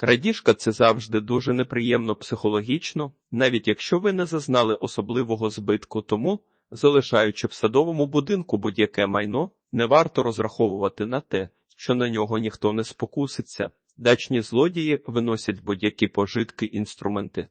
Крадіжка це завжди дуже неприємно психологічно, навіть якщо ви не зазнали особливого збитку, тому, залишаючи в садовому будинку будь-яке майно, не варто розраховувати на те, що на нього ніхто не спокуситься. Дачні злодії виносять будь-які пожитки, інструменти,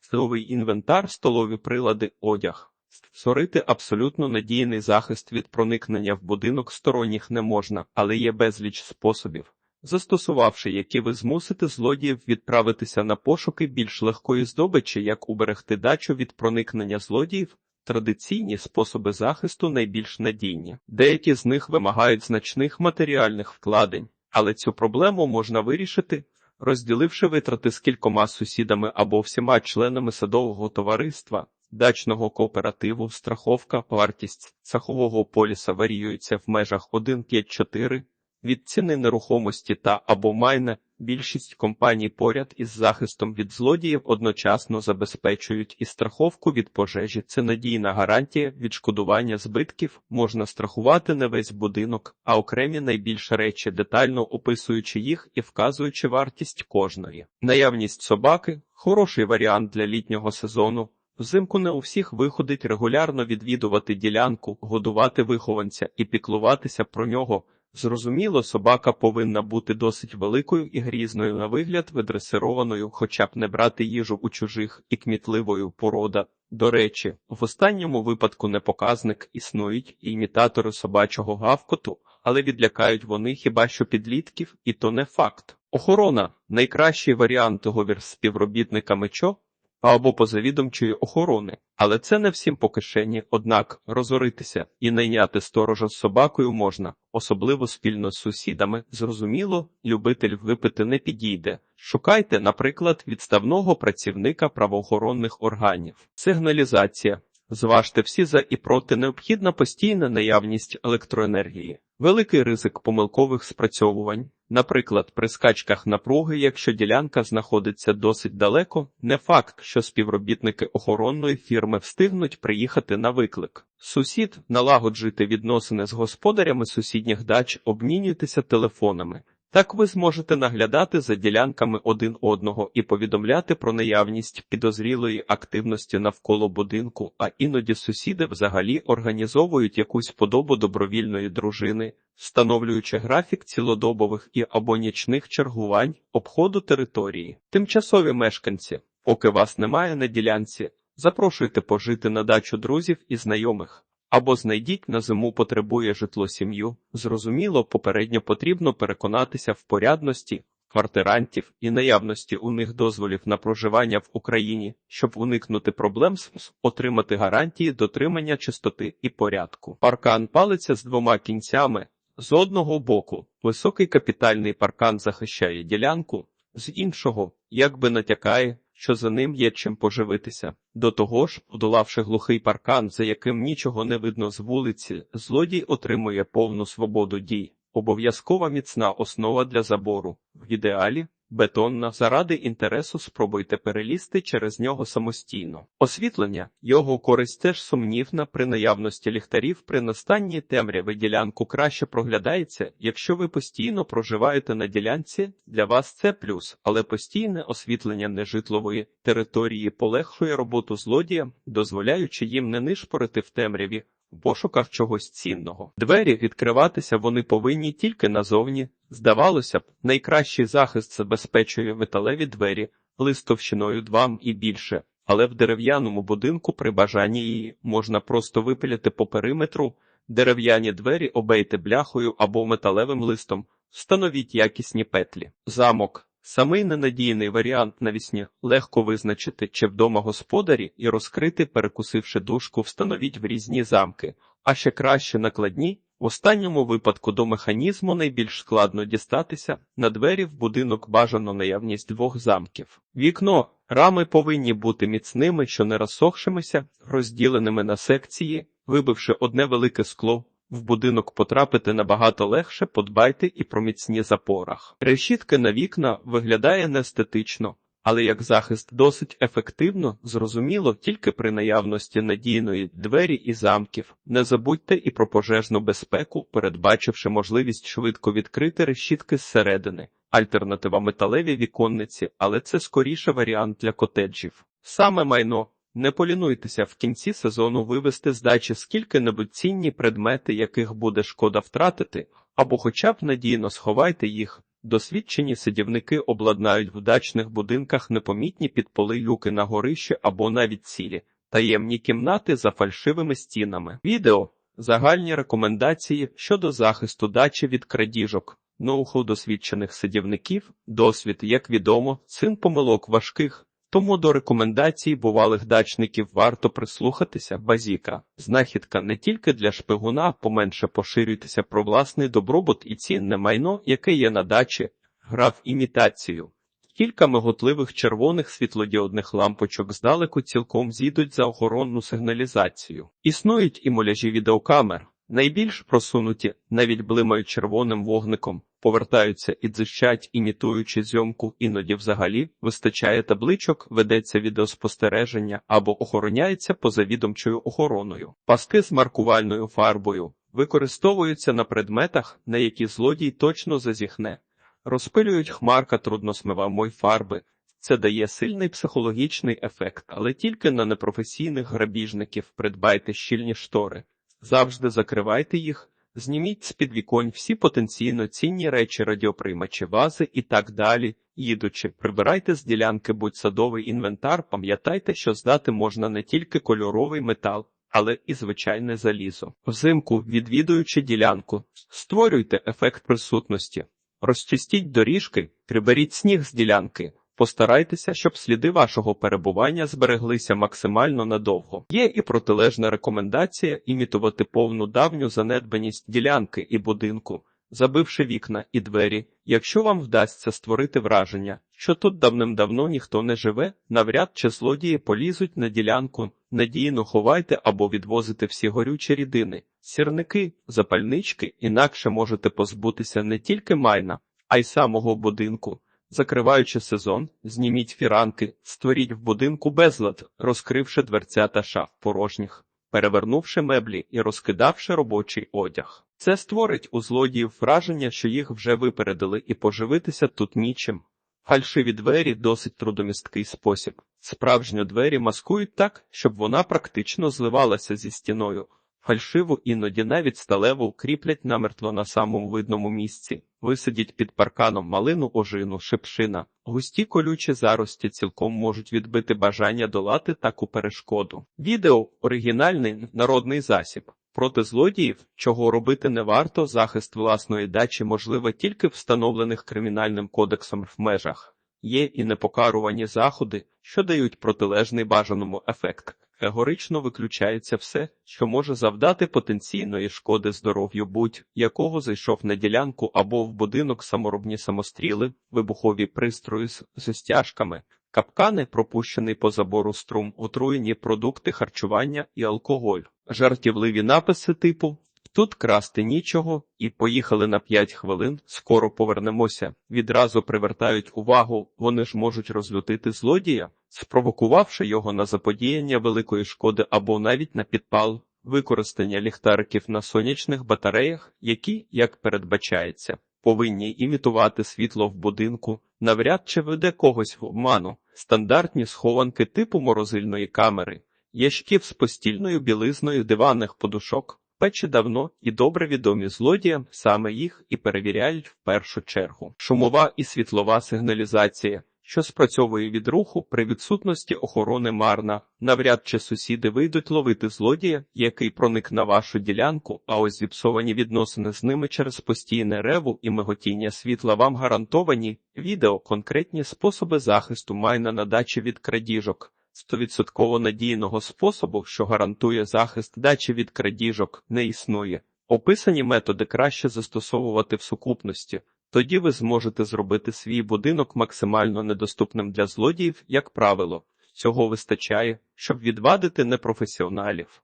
силовий інвентар, столові прилади, одяг. Створити абсолютно надійний захист від проникнення в будинок сторонніх не можна, але є безліч способів, застосувавши які ви змусите злодіїв відправитися на пошуки більш легкої здобичі, як уберегти дачу від проникнення злодіїв. Традиційні способи захисту найбільш надійні. Деякі з них вимагають значних матеріальних вкладень, але цю проблему можна вирішити, розділивши витрати з кількома сусідами або всіма членами садового товариства, дачного кооперативу, страховка, вартість цехового поліса варіюється в межах 1,5-4 від ціни нерухомості та або майна. Більшість компаній поряд із захистом від злодіїв одночасно забезпечують і страховку від пожежі. Це надійна гарантія відшкодування збитків. Можна страхувати не весь будинок, а окремі найбільші речі, детально описуючи їх і вказуючи вартість кожної. Наявність собаки хороший варіант для літнього сезону. Взимку не у всіх виходить регулярно відвідувати ділянку, годувати вихованця і піклуватися про нього. Зрозуміло, собака повинна бути досить великою і грізною на вигляд, видресированою, хоча б не брати їжу у чужих і кмітливою порода. До речі, в останньому випадку не показник існують імітатори собачого гавкоту, але відлякають вони хіба що підлітків, і то не факт. Охорона найкращий варіант договір з співробітниками ЧО або позавідомчої охорони, але це не всім по кишені, однак розоритися і найняти сторожа з собакою можна, особливо спільно з сусідами. Зрозуміло, любитель випити не підійде. Шукайте, наприклад, відставного працівника правоохоронних органів. Сигналізація. Зважте всі за і проти необхідна постійна наявність електроенергії, великий ризик помилкових спрацьовувань. Наприклад, при скачках напруги, якщо ділянка знаходиться досить далеко, не факт, що співробітники охоронної фірми встигнуть приїхати на виклик. Сусід налагоджуйте відносини з господарями сусідніх дач, обмінюйтеся телефонами. Так ви зможете наглядати за ділянками один одного і повідомляти про наявність підозрілої активності навколо будинку, а іноді сусіди взагалі організовують якусь подобу добровільної дружини, встановлюючи графік цілодобових і або нічних чергувань, обходу території. Тимчасові мешканці, поки вас немає на ділянці, запрошуйте пожити на дачу друзів і знайомих. Або знайдіть на зиму потребує житло сім'ю. Зрозуміло, попередньо потрібно переконатися в порядності квартирантів і наявності у них дозволів на проживання в Україні, щоб уникнути проблем з отримати гарантії дотримання чистоти і порядку. Паркан палиться з двома кінцями. З одного боку, високий капітальний паркан захищає ділянку, з іншого, якби натякає, що за ним є чим поживитися. До того ж, подолавши глухий паркан, за яким нічого не видно з вулиці, злодій отримує повну свободу дій. Обов'язкова міцна основа для забору. В ідеалі бетонна заради інтересу спробуйте перелізти через нього самостійно. Освітлення його користь теж сумнівна при наявності ліхтарів при настанній темряві ділянку краще проглядається, якщо ви постійно проживаєте на ділянці. Для вас це плюс, але постійне освітлення нежитлової території полегшує роботу злодіям, дозволяючи їм не нишпорити в темряві. В пошуках чогось цінного. Двері відкриватися вони повинні тільки назовні. Здавалося б, найкращий захист забезпечує металеві двері листовщиною 2 і більше, але в дерев'яному будинку при бажанні її можна просто випиляти по периметру, дерев'яні двері обейте бляхою або металевим листом, встановіть якісні петлі. Замок. Самий ненадійний варіант навісні легко визначити, чи вдома господарі, і розкрити, перекусивши дужку, встановіть в різні замки, а ще краще накладні. В останньому випадку до механізму найбільш складно дістатися, на двері в будинок бажано наявність двох замків. Вікно, рами повинні бути міцними, що не розсохшимися, розділеними на секції, вибивши одне велике скло. В будинок потрапити набагато легше, подбайте і про міцні запорах. Решітки на вікна виглядає неестетично, але як захист досить ефективно, зрозуміло тільки при наявності надійної двері і замків. Не забудьте і про пожежну безпеку, передбачивши можливість швидко відкрити решітки зсередини, Альтернатива металеві віконниці, але це скоріше варіант для котеджів. Саме майно. Не полінуйтеся в кінці сезону вивести з дачі скільки-небудь цінні предмети, яких буде шкода втратити, або хоча б надійно сховайте їх. Досвідчені сидівники обладнають в дачних будинках непомітні підполи люки на горищі або навіть цілі, таємні кімнати за фальшивими стінами. Відео загальні рекомендації щодо захисту дачі від крадіжок. Ноуху досвідчених сидівників, досвід, як відомо, син помилок важких, тому до рекомендацій бувалих дачників варто прислухатися. Базіка, знахідка не тільки для шпигуна, поменше поширюйтеся про власний добробут і цінне майно, яке є на дачі, грав імітацію. Кілька миготливих червоних світлодіодних лампочок здалеку цілком зійдуть за охоронну сигналізацію. Існують і муляжі відеокамер. Найбільш просунуті, навіть блимають червоним вогником, повертаються і дзищать, імітуючи зйомку, іноді взагалі вистачає табличок, ведеться відеоспостереження або охороняється позавідомчою охороною. Паски з маркувальною фарбою використовуються на предметах, на які злодій точно зазіхне, розпилюють хмарка трудносмивамої фарби. Це дає сильний психологічний ефект, але тільки на непрофесійних грабіжників придбайте щільні штори. Завжди закривайте їх, зніміть з під віконь всі потенційно цінні речі, радіоприймачі, вази і так далі. Їдучи, прибирайте з ділянки будь садовий інвентар, пам'ятайте, що здати можна не тільки кольоровий метал, але і звичайне залізо. Взимку, відвідуючи ділянку, створюйте ефект присутності, розчистіть доріжки, приберіть сніг з ділянки. Постарайтеся, щоб сліди вашого перебування збереглися максимально надовго. Є і протилежна рекомендація імітувати повну давню занедбаність ділянки і будинку, забивши вікна і двері. Якщо вам вдасться створити враження, що тут давним-давно ніхто не живе, навряд чи злодії полізуть на ділянку, надійно ховайте або відвозите всі горючі рідини, сірники, запальнички, інакше можете позбутися не тільки майна, а й самого будинку. Закриваючи сезон, зніміть фіранки, створіть в будинку безлад, розкривши дверцята шаф порожніх, перевернувши меблі і розкидавши робочий одяг. Це створить у злодіїв враження, що їх вже випередили, і поживитися тут нічим. Фальшиві двері досить трудомісткий спосіб. Справжньо двері маскують так, щоб вона практично зливалася зі стіною. Фальшиву іноді навіть сталеву кріплять намертво на самому видному місці, висадять під парканом малину, ожину, шипшина. Густі колючі зарості цілком можуть відбити бажання долати таку перешкоду. Відео оригінальний народний засіб. Проти злодіїв, чого робити не варто, захист власної дачі можливо тільки встановлених кримінальним кодексом в межах. Є і непокарувані заходи, що дають протилежний бажаному ефект. Категорично виключається все, що може завдати потенційної шкоди здоров'ю будь-якого зайшов на ділянку або в будинок саморобні самостріли, вибухові пристрої з застяжками, капкани, пропущений по забору струм, отруєні продукти харчування і алкоголь, жартівливі написи типу Тут красти нічого, і поїхали на п'ять хвилин. Скоро повернемося. Відразу привертають увагу, вони ж можуть розлютити злодія, спровокувавши його на заподіяння великої шкоди або навіть на підпал, використання ліхтариків на сонячних батареях, які, як передбачається, повинні імітувати світло в будинку, навряд чи веде когось в обману, стандартні схованки типу морозильної камери, ящиків з постільною білизною диванних подушок. Печі давно і добре відомі злодіям, саме їх і перевіряють в першу чергу. Шумова і світлова сигналізація, що спрацьовує від руху при відсутності охорони марна. Навряд чи сусіди вийдуть ловити злодія, який проник на вашу ділянку, а ось зіпсовані відносини з ними через постійне реву і миготіння світла вам гарантовані. Відео конкретні способи захисту майна на дачі від крадіжок. Стовідсотково надійного способу, що гарантує захист дачі від крадіжок, не існує. Описані методи краще застосовувати в сукупності, тоді ви зможете зробити свій будинок максимально недоступним для злодіїв, як правило. Цього вистачає, щоб відвадити непрофесіоналів.